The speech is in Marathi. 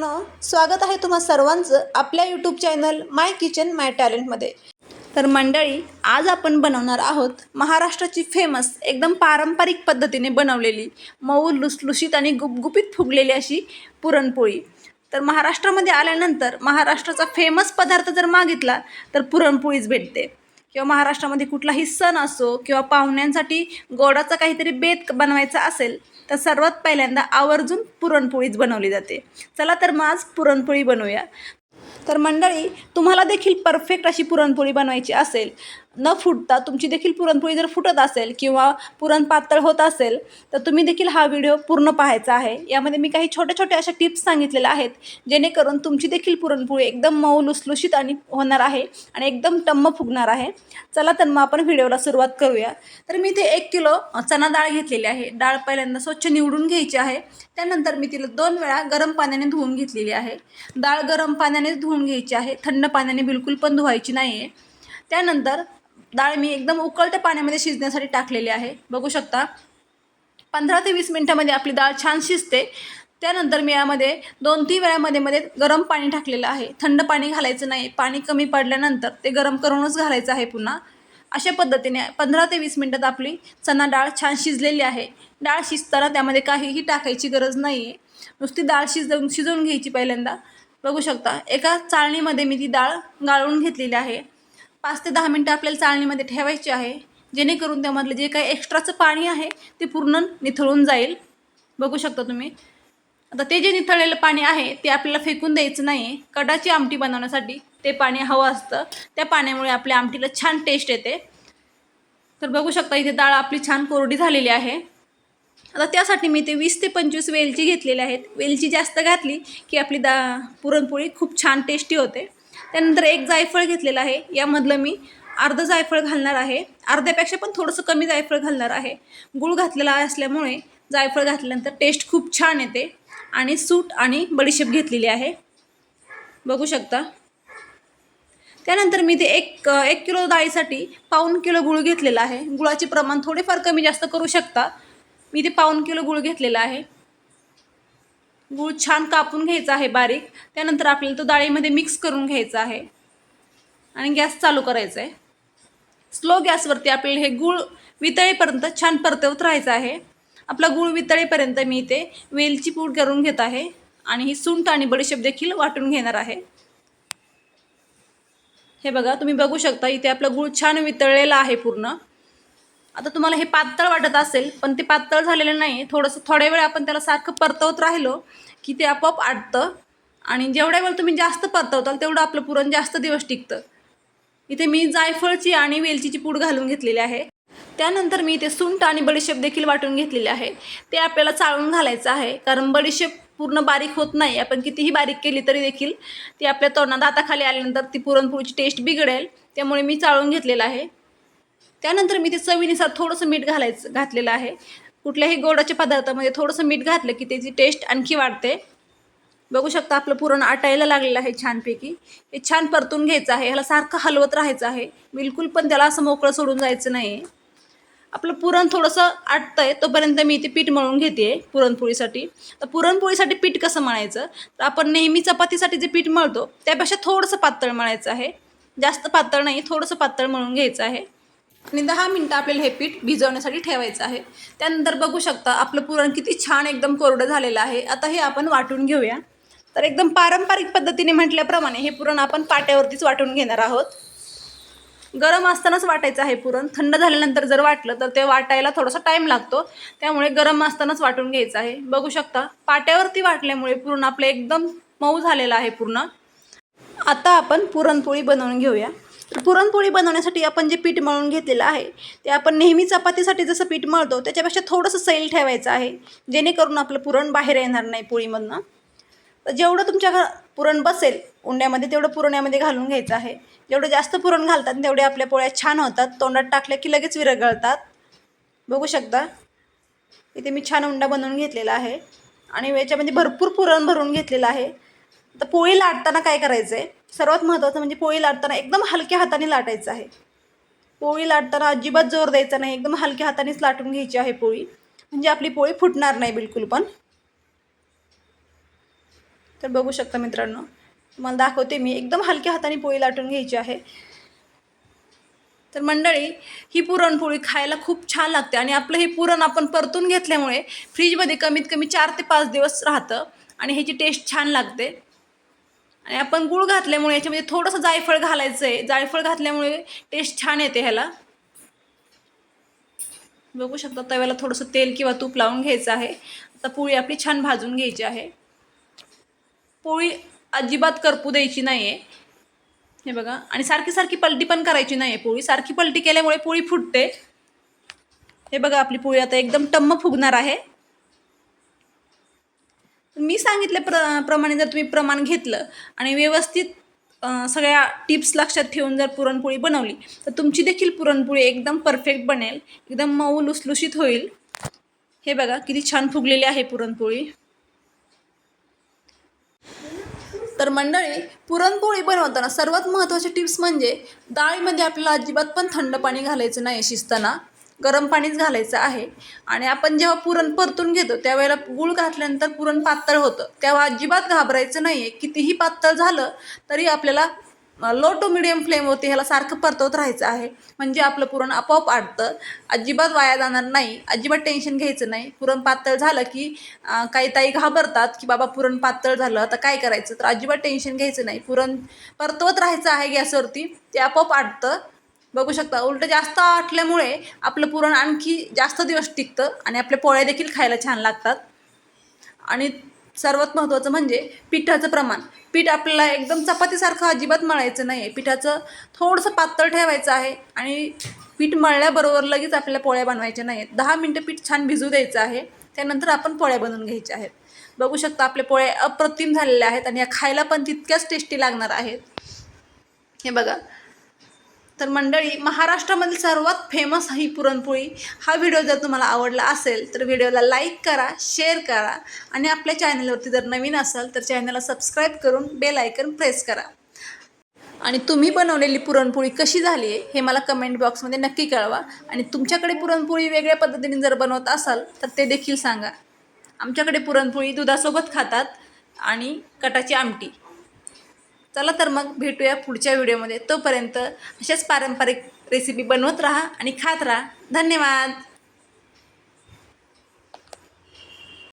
मित्रांनो स्वागत आहे तुम्हा सर्वांचं आपल्या YouTube channel my kitchen my टॅलेंटमध्ये तर मंडळी आज आपण बनवणार आहोत महाराष्ट्राची फेमस एकदम पारंपरिक पद्धतीने बनवलेली मऊ लुसलुशीत आणि गुपगुपीत फुगलेली अशी पुरणपोळी. तर महाराष्ट्रामध्ये आल्यानंतर महाराष्ट्राचा फेमस पदार्थ जर मागितला तर पुरणपोळीच भेटते. किंवा महाराष्ट्रामध्ये कुठलाही सण असो किंवा पाहुण्यांसाठी गोडाचा काहीतरी बेत बनवायचा असेल तर सर्वात पहिल्यांदा आवर्जून पुरणपोळीच बनवली जाते. चला तर मग आज पुरणपोळी बनवूया. तर मंडळी तुम्हाला देखील परफेक्ट अशी पुरणपोळी बनवायची असेल. न फुटता तुमची देखील पुरणपोळी जर फुटत असेल किंवा पुरण पातळ होत असेल तर तुम्ही देखील हा व्हिडिओ पूर्ण पाहायचा आहे. यामध्ये मी काही छोट्या छोट्या अशा टिप्स सांगितलेल्या आहेत जेणेकरून तुमची देखील पुरणपोळी एकदम मऊ लुसलुशीत आणि होणार आहे आणि एकदम टम्म फुगणार आहे. चला तर मग आपण व्हिडिओला सुरुवात करूया. तर मी इथे एक किलो चणा डाळ घेतलेली आहे. डाळ पहिल्यांदा स्वच्छ निवडून घ्यायची आहे. त्यानंतर मी तिला दोन वेळा गरम पाण्याने धुवून घेतलेली आहे. डाळ गरम पाण्याने धुवून धुवून घ्यायची आहे. थंड पाण्याने बिलकुल पण धुवायची नाही आहे त्यानंतर डाळ मी एकदम उकळत्या पाण्यामध्ये शिजण्यासाठी टाकलेली आहे. बघू शकता. पंधरा ते वीस मिनटामध्ये आपली डाळ छान शिजते. त्यानंतर मी यामध्ये दोन तीन वेळामध्ये मध्ये गरम पाणी टाकलेलं आहे. थंड पाणी घालायचं नाही. पाणी कमी पडल्यानंतर ते गरम करूनच घालायचं आहे पुन्हा. अशा पद्धतीने पंधरा ते वीस मिनटात आपली चणा डाळ छान शिजलेली आहे. डाळ शिजताना त्यामध्ये काहीही टाकायची गरज नाही आहे नुसती डाळ शिजवून शिजवून घ्यायची पहिल्यांदा. बघू शकता. एका चाळणीमध्ये मी ती डाळ गाळून घेतलेली आहे. पाच ते दहा मिनटं आपल्याला चाळणीमध्ये ठेवायची आहे. जेणेकरून त्यामधलं जे काही एक्स्ट्राचं पाणी आहे ते पूर्ण निथळून जाईल. बघू शकता तुम्ही. आता ते जे निथळलेलं पाणी आहे ते आपल्याला फेकून द्यायचं नाही आहे कडाची आमटी बनवण्यासाठी ते पाणी हवं असतं. त्या पाण्यामुळे आपल्या आमटीला छान टेस्ट येते. तर बघू शकता इथे डाळ आपली छान कोरडी झालेली आहे. आता त्यासाठी मी ते वीस ते पंचवीस वेलची घेतलेल्या आहेत. वेलची जास्त घातली की आपली दा पुरणपोळी खूप छान टेस्टी होते. त्यानंतर एक जायफळ घेतलेलं आहे. यामधलं मी अर्धं जायफळ घालणार आहे. अर्ध्यापेक्षा पण थोडंसं कमी जायफळ घालणार आहे. गूळ घातलेला असल्यामुळे जायफळ घातल्यानंतर टेस्ट खूप छान येते आणि सूट आणि बडीशेप घेतलेली आहे. बघू शकता. त्यानंतर मी ते एक एक किलो डाळीसाठी पाऊण किलो गुळ घेतलेला आहे. गुळाचे प्रमाण थोडेफार कमी जास्त करू शकता. मी ते पाऊन किलो गूळ घेतलेला आहे. गूळ छान कापून घ्यायचा आहे बारीक. त्यानंतर आपल्याला तो डाळीमध्ये मिक्स करून घ्यायचा आहे. आणि गॅस चालू करायचा आहे स्लो गॅसवरती आपल्याला हे गूळ वितळेपर्यंत छान परतवत राहायचं आहे. आपला गूळ वितळेपर्यंत मी इथे वेलची पूड करून घेत आहे. आणि ही सुंट आणि बडीशेप देखील वाटून घेणार आहे. हे बघा तुम्ही बघू शकता इथे आपला गूळ छान वितळलेला आहे पूर्ण. आता तुम्हाला हे पातळ वाटत असेल पण ते पातळ झालेलं नाही. थोडंसं थोड्या वेळ आपण त्याला सारखं परतवत राहिलो की ते आपोआप आटतं. आणि जेवढ्या वेळ तुम्ही जास्त परतवताल तेवढं आपलं पुरण जास्त दिवस टिकतं. इथे मी जायफळची आणि वेलचीची पूड घालून घेतलेली आहे. त्यानंतर मी इथे सुंठ आणि बडीशेप देखील वाटून घेतलेले आहे. ते आपल्याला चाळून घालायचं आहे कारण बडीशेप पूर्ण बारीक होत नाही. आपण कितीही बारीक केली तरी देखील ती आपल्या तोंडात दाताखाली आल्यानंतर ती पुरणपोळीची टेस्ट बिघडेल. त्यामुळे मी चाळून घेतलेलं आहे. त्यानंतर मी ते चवीनुसार थोडंसं मीठ घालायचं घातलेलं आहे. कुठल्याही गोडाच्या पदार्थामध्ये थोडंसं मीठ घातलं की त्याची टेस्ट आणखी वाढते. बघू शकता आपलं पुरण आटायला लागलेलं आहे छानपैकी. हे छान परतून घ्यायचं आहे. ह्याला सारखं हलवत राहायचं आहे. बिलकुल पण त्याला असं मोकळं सोडून जायचं नाही. आपलं पुरण थोडंसं आटतं आहे तोपर्यंत मी इथे पीठ मळून घेते पुरणपोळीसाठी. तर पुरणपोळीसाठी पीठ कसं मळायचं? तर आपण नेहमी चपातीसाठी जे पीठ मळतो त्यापेक्षा थोडंसं पातळ मळायचं आहे. जास्त पातळ नाही थोडंसं पातळ मळून घ्यायचं आहे. आणि दहा मिनटं आपल्याला हे पीठ भिजवण्यासाठी ठेवायचं आहे. त्यानंतर बघू शकता आपलं पुरण किती छान एकदम कोरडं झालेलं आहे. आता हे आपण वाटून घेऊया. तर एकदम पारंपरिक पद्धतीने म्हटल्याप्रमाणे हे पुरण आपण पाट्यावरतीच वाटून घेणार आहोत. गरम असतानाच वाटायचं आहे पुरण. थंड झाल्यानंतर जर वाटलं तर ते वाटायला थोडासा टाईम लागतो. त्यामुळे गरम असतानाच वाटून घ्यायचं आहे. बघू शकता पाट्यावरती वाटल्यामुळे पुरण आपलं एकदम मऊ झालेलं आहे पूर्ण. आता आपण पुरणपोळी बनवून घेऊया. तर पुरणपोळी बनवण्यासाठी आपण जे पीठ मळून घेतलेलं आहे ते आपण नेहमी चपातीसाठी जसं पीठ मळतो त्याच्यापेक्षा थोडंसं सैल ठेवायचं आहे जेणेकरून आपलं पुरण बाहेर येणार नाही पोळीमधनं. तर जेवढं तुमच्या घर पुरण बसेल उंड्यामध्ये तेवढं पुरण्यामध्ये घालून घ्यायचं आहे. जेवढं जास्त पुरण घालतात तेवढे आपल्या पोळ्या छान होतात तोंडात टाकल्या की लगेच विरघळतात. बघू शकता. इथे मी छान उंडा बनवून घेतलेला आहे. आणि याच्यामध्ये भरपूर पुरण भरून घेतलेलं आहे. तर पोळी लाटताना काय करायचं आहे सर्वात महत्त्वाचं म्हणजे पोळी लाटताना एकदम हलक्या हाताने लाटायचं आहे. पोळी लाटताना अजिबात जोर द्यायचा नाही. एकदम हलक्या हातानेच लाटून घ्यायची आहे पोळी. म्हणजे आपली पोळी फुटणार नाही बिलकुल पण. तर बघू शकता मित्रांनो तुम्हाला दाखवते मी. एकदम हलक्या हाताने पोळी लाटून घ्यायची आहे. तर मंडळी ही पुरणपोळी खायला खूप छान लागते आणि आपलं हे पुरण आपण परतून घेतल्यामुळे फ्रीजमध्ये कमीत कमी चार ते पाच दिवस राहतं आणि ह्याची टेस्ट छान लागते. आणि आपण गूळ घातल्यामुळे याच्यामध्ये थोडंसं जायफळ घालायचं आहे जायफळ घातल्यामुळे टेस्ट छान येते ह्याला. बघू शकता तव्याला थोडंसं तेल किंवा तूप लावून घ्यायचं आहे. आता पोळी आपली छान भाजून घ्यायची आहे. पोळी अजिबात करपू द्यायची नाही आहे हे बघा. आणि सारखी सारखी पलटी पण करायची नाही आहे पोळी. सारखी पलटी केल्यामुळे पोळी फुटते. हे बघा आपली पोळी आता एकदम टम्म फुगणार आहे. मी सांगितल्या प्र प्रमाणे जर तुम्ही प्रमाण घेतलं आणि व्यवस्थित सगळ्या टिप्स लक्षात ठेवून जर पुरणपोळी बनवली तर तुमची देखील पुरणपोळी एकदम परफेक्ट बनेल एकदम मऊ लुसलुशीत होईल. हे बघा किती छान फुगलेली आहे पुरणपोळी. तर मंडळी पुरणपोळी बनवताना सर्वात महत्त्वाचे टिप्स म्हणजे डाळीमध्ये आपल्याला अजिबात पण थंड पाणी घालायचं नाही शिजताना. गरम पाणीच घालायचं आहे. आणि आपण जेव्हा पुरण परतून घेतो त्यावेळेला गूळ घातल्यानंतर पुरण पातळ होतं. तेव्हा अजिबात घाबरायचं नाही आहे कितीही पातळ झालं तरी आपल्याला लो टू मिडियम फ्लेमवरती ह्याला सारखं परतवत राहायचं आहे. म्हणजे आपलं पुरण आपोआप आटतं. अजिबात वाया जाणार नाही. अजिबात टेन्शन घ्यायचं नाही. पुरण पातळ झालं की काही ताई घाबरतात की बाबा पुरण पातळ झालं आता काय करायचं? तर अजिबात टेन्शन घ्यायचं नाही. पुरण परतवत राहायचं आहे गॅसवरती. ते आपोआप आटतं. बघू शकता. उलटं जास्त आटल्यामुळे आपलं पुरण आणखी जास्त दिवस टिकतं आणि आपल्या पोळ्या देखील खायला छान लागतात. आणि सर्वात महत्त्वाचं म्हणजे पिठाचं प्रमाण. पीठ आपल्याला एकदम चपातीसारखं अजिबात मळायचं नाही आहे पिठाचं थोडंसं पातळ ठेवायचं आहे आणि पीठ मळल्याबरोबर लगेच आपल्याला पोळ्या बनवायच्या नाही आहेत दहा मिनटं पीठ छान भिजू द्यायचं आहे. त्यानंतर आपण पोळ्या बनवून घ्यायच्या आहेत. बघू शकता आपले पोळ्या अप्रतिम झालेल्या आहेत आणि या खायला पण तितक्याच टेस्टी लागणार आहेत. हे बघा. तर मंडळी महाराष्ट्रामधील सर्वात फेमस ही पुरणपोळी हा व्हिडिओ जर तुम्हाला आवडला असेल तर व्हिडिओला लाईक करा शेअर करा आणि आपल्या चॅनलवरती जर नवीन असाल तर चॅनलला सबस्क्राईब करून बेल आयकन प्रेस करा. आणि तुम्ही बनवलेली पुरणपोळी कशी झाली आहे हे मला कमेंट बॉक्समध्ये नक्की कळवा. आणि तुमच्याकडे पुरणपोळी वेगळ्या पद्धतीने जर बनवत असाल तर ते देखील सांगा. आमच्याकडे पुरणपोळी दुधासोबत खातात आणि कटाची आमटी. चला तर मग भेटूया पुढच्या व्हिडिओमध्ये. तोपर्यंत अशाच पारंपरिक रेसिपी बनवत राहा आणि खात राहा. धन्यवाद.